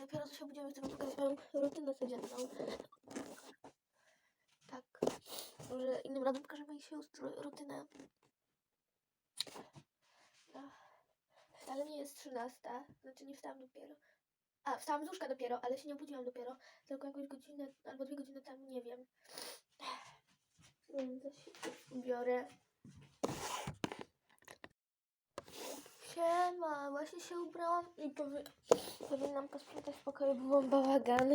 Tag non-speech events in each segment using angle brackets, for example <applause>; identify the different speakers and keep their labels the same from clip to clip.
Speaker 1: dopiero co się chcę wam pokazać moją rutynę codzienną. Tak. Może innym razem pokażę moją się rutynę. No. Wcale nie jest 13, znaczy nie wstałam dopiero. A, wstałam z łóżka dopiero, ale się nie obudziłam dopiero. Tylko jakąś godzinę albo dwie godziny temu, nie wiem. Więc ja się ubiorę. Siema, właśnie się ubrałam i powi powinnam posprzątać w pokoju, bo mam bałagany.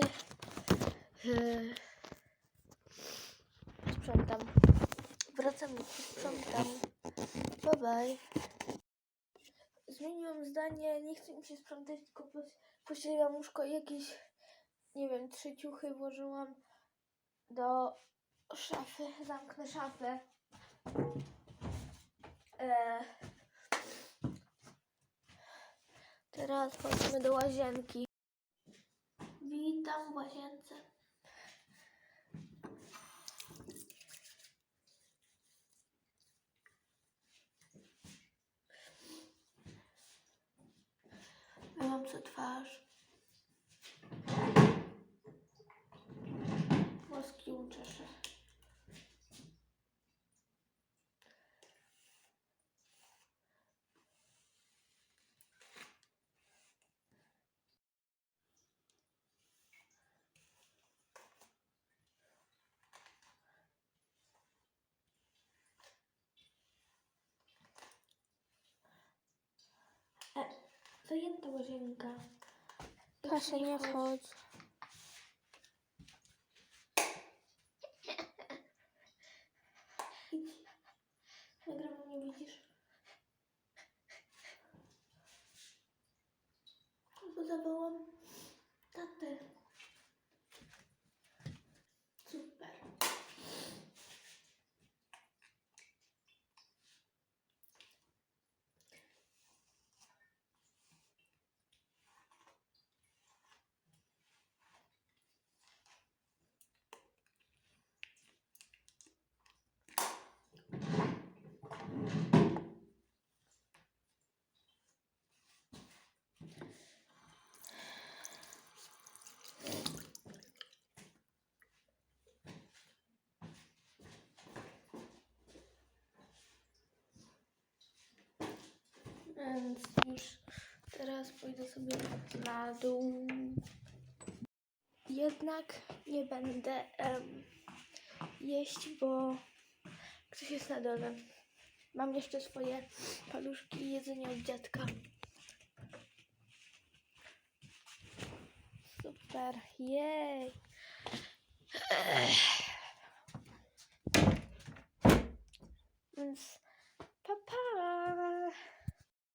Speaker 1: Eee, Sprzątam. Wracam i sprzątam. Bye bye. Zmieniłam zdanie, nie chcę mi się sprzątać, tylko pościeliłam łóżko i jakieś, nie wiem, trzy ciuchy włożyłam do szafy. Zamknę szafę. Eee, teraz chodźmy do łazienki. Witam w łazience. Myłam co twarz. стоит дружинка. Паша не ходит. <laughs> Иногда ну, не видишь. Pójdę sobie na dół. Jednak nie będę em, jeść, bo ktoś jest na dole. Mam jeszcze swoje paluszki i jedzenie od dziadka. Super, jej. Więc.